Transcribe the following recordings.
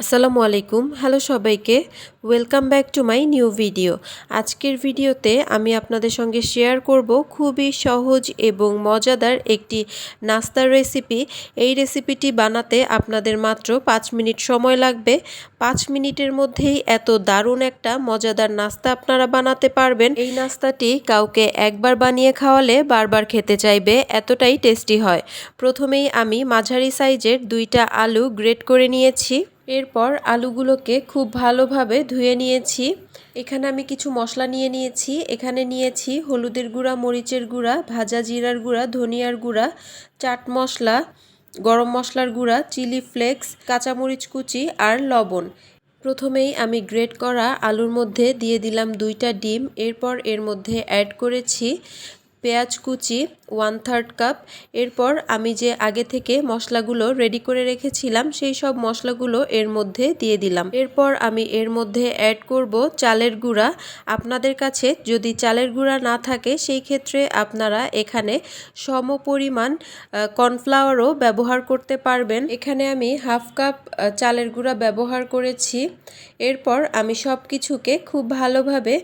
আসসালামু আলাইকুম, হ্যালো সবাইকে। Welcome back to my new video আজকের ভিডিওতে আমি আপনাদের সঙ্গে শেয়ার করব খুবই সহজ এবং মজাদার একটি নাস্তার রেসিপি এই রেসিপিটি বানাতে আপনাদের মাত্র পাঁচ মিনিট সময় লাগবে। পাঁচ মিনিটের মধ্যেই এত দারুণ একটা মজাদার নাস্তা আপনারা বানাতে পারবেন। এই নাস্তাটি কাউকে একবার বানিয়ে খাওয়ালে বারবার খেতে চাইবে, এতটাই টেস্টি হয়। প্রথমেই আমি মাঝারি সাইজের দুইটা আলু গ্রেট করে নিয়েছি। এরপর আলুগুলোকে খুব ভালোভাবে ধুয়ে নিয়েছি। এখানে আমি কিছু মশলা নিয়ে নিয়েছি। এখানে নিয়েছি হলুদের গুঁড়া, মরিচের গুঁড়া, ভাজা জিরার গুঁড়া, ধনিয়ার গুঁড়া, চাট মশলা, গরম মশলার গুঁড়া, চিলি ফ্লেক্স, কাঁচামরিচ কুচি আর লবণ। প্রথমেই আমি গ্রেট করা আলুর মধ্যে দিয়ে দিলাম দুইটা ডিম। এরপর এর মধ্যে অ্যাড করেছি পেঁয়াজ কুচি ওয়ান থার্ড কাপ এরপর আমি যে আগে থেকে মশলাগুলো রেডি করে রেখেছিলাম, সেই সব মশলাগুলো এর মধ্যে দিয়ে দিলাম। এরপর আমি এর মধ্যে অ্যাড করব চালের গুঁড়া। আপনাদের কাছে যদি চালের গুঁড়া না থাকে, সেই ক্ষেত্রে আপনারা এখানে সম পরিমাণ কর্নফ্লাওয়ারও ব্যবহার করতে পারবেন। এখানে আমি হাফ কাপ চালের গুঁড়া ব্যবহার করেছি। এরপর আমি সব কিছুকে খুব ভালোভাবে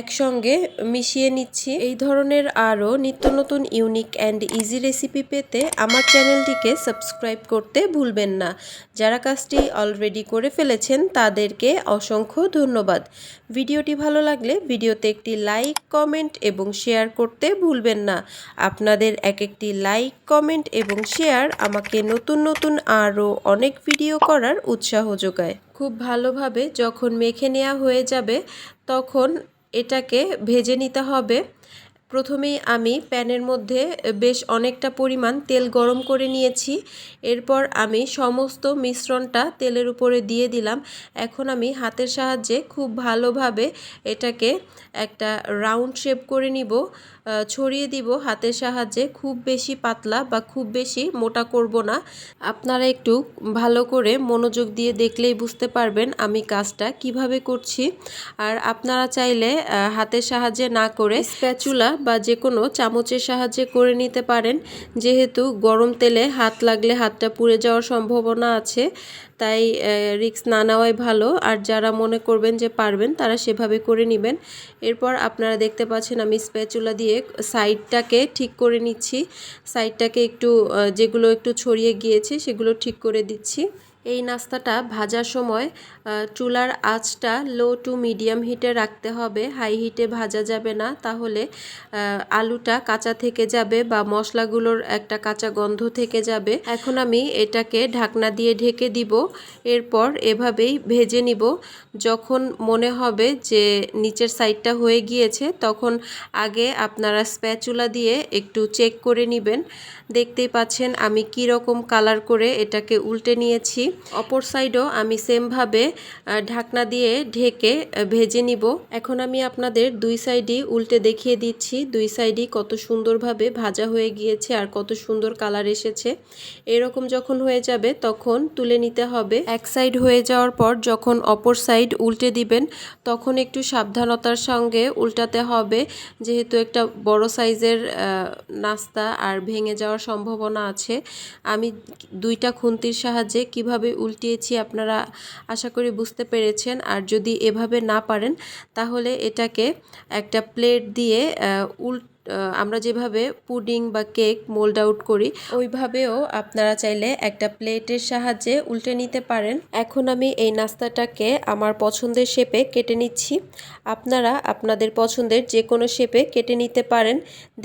একসঙ্গে মিশিয়ে নিচ্ছি। এই ধরনের আরও নিত্য নতুন ইউনিক অ্যান্ড ইজি রেসিপি পেতে আমার চ্যানেলটিকে সাবস্ক্রাইব করতে ভুলবেন না। যারা কাজটি অলরেডি করে ফেলেছেন, তাদেরকে অসংখ্য ধন্যবাদ। ভিডিওটি ভালো লাগলে ভিডিওতে একটি লাইক কমেন্ট এবং শেয়ার করতে ভুলবেন না। আপনাদের এক একটি লাইক কমেন্ট এবং শেয়ার আমাকে নতুন নতুন আরও অনেক ভিডিও করার উৎসাহ যোগায়। খুব ভালোভাবে যখন মেখে নেওয়া হয়ে যাবে, তখন এটাকে ভেজে নিতে হবে। প্রথমেই আমি প্যানের মধ্যে বেশ অনেকটা পরিমাণ তেল গরম করে নিয়েছি। এরপর আমি সমস্ত মিশ্রণটা তেলের উপরে দিয়ে দিলাম। এখন আমি হাতের সাহায্যে খুব ভালোভাবে এটাকে একটা রাউন্ড শেপ করে নিব। ছড়িয়ে দিব হাতের সাহায্যে। খুব বেশি পাতলা বা খুব বেশি মোটা করব না। আপনারা একটু ভালো করে মনোযোগ দিয়ে দেখলেই বুঝতে পারবেন আমি কাজটা কীভাবে করছি। আর আপনারা চাইলে হাতের সাহায্যে না করে স্প্যাচুলা বা যে কোনো চামচের সাহায্যে করে নিতে পারেন। যেহেতু গরম তেলে হাত লাগলে হাতটা পুড়ে যাওয়ার সম্ভাবনা আছে, তাই রিক্স না নেওয়াই ভালো। আর যারা মনে করবেন যে পারবেন, তারা সেভাবে করে নেবেন। এরপর আপনারা দেখতে পাচ্ছেন আমি স্প্যাচুলা দিয়ে সাইডটাকে ঠিক করে নিচ্ছি। সাইডটাকে একটু যেগুলো একটু ছড়িয়ে গিয়েছে, সেগুলো ঠিক করে দিচ্ছি। এই নাস্তাটা ভাজার সময় চুলার আঁচটা লো টু মিডিয়াম হিটে রাখতে হবে। হাই হিটে ভাজা যাবে না। তাহলে আলুটা কাঁচা থেকে যাবে বা মশলাগুলোর একটা কাঁচা গন্ধ থেকে যাবে। এখন আমি এটাকে ঢাকনা দিয়ে ঢেকে দিব। এরপর এভাবেই ভেজে নিব। যখন মনে হবে যে নিচের সাইডটা হয়ে গিয়েছে, তখন আগে আপনারা স্প্যাচুলা দিয়ে একটু চেক করে নেবেন। দেখতেই পাচ্ছেন আমি কি রকম কালার করে এটাকে উল্টে নিয়েছি। অপর সাইডও আমি সেমভাবে ঢাকনা দিয়ে ঢেকে ভেজে নিব। এখন আমি আপনাদের দুই সাইডই উল্টে দেখিয়ে দিচ্ছি। দুই সাইডই কত সুন্দরভাবে ভাজা হয়ে গিয়েছে আর কত সুন্দর কালার এসেছে। এরকম যখন হয়ে যাবে তখন তুলে নিতে হবে। এক সাইড হয়ে যাওয়ার পর যখন অপর সাইড উল্টে দিবেন, তখন একটু সাবধানতার সঙ্গে উল্টাতে হবে। যেহেতু একটা বড় সাইজের নাস্তা আর ভেঙে যাওয়ার সম্ভাবনা আছে। আমি দুইটা খুন্তির সাহায্যে কীভাবে উল্টিয়েছি আপনারা আশা করি বুঝতে পেরেছেন। আর যদি এভাবে না পারেন, তাহলে এটাকে একটা প্লেট দিয়ে উল্ট আমরা যেভাবে পুডিং বা কেক মোল্ড আউট করি, ওইভাবেও আপনারা চাইলে একটা প্লেটের সাহায্যে উল্টে নিতে পারেন। এখন আমি এই নাস্তাটাকে আমার পছন্দের শেপে কেটে নিচ্ছি। আপনারা আপনাদের পছন্দের যে কোনো শেপে কেটে নিতে পারেন।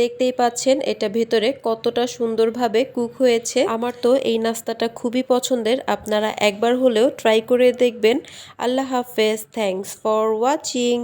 দেখতেই পাচ্ছেন এটা ভেতরে কতটা সুন্দরভাবে কুক হয়েছে। আমার তো এই নাস্তাটা খুবই পছন্দের, আপনারা একবার হলেও ট্রাই করে দেখবেন। আল্লাহ হাফেজ থ্যাংকস ফর ওয়াচিং।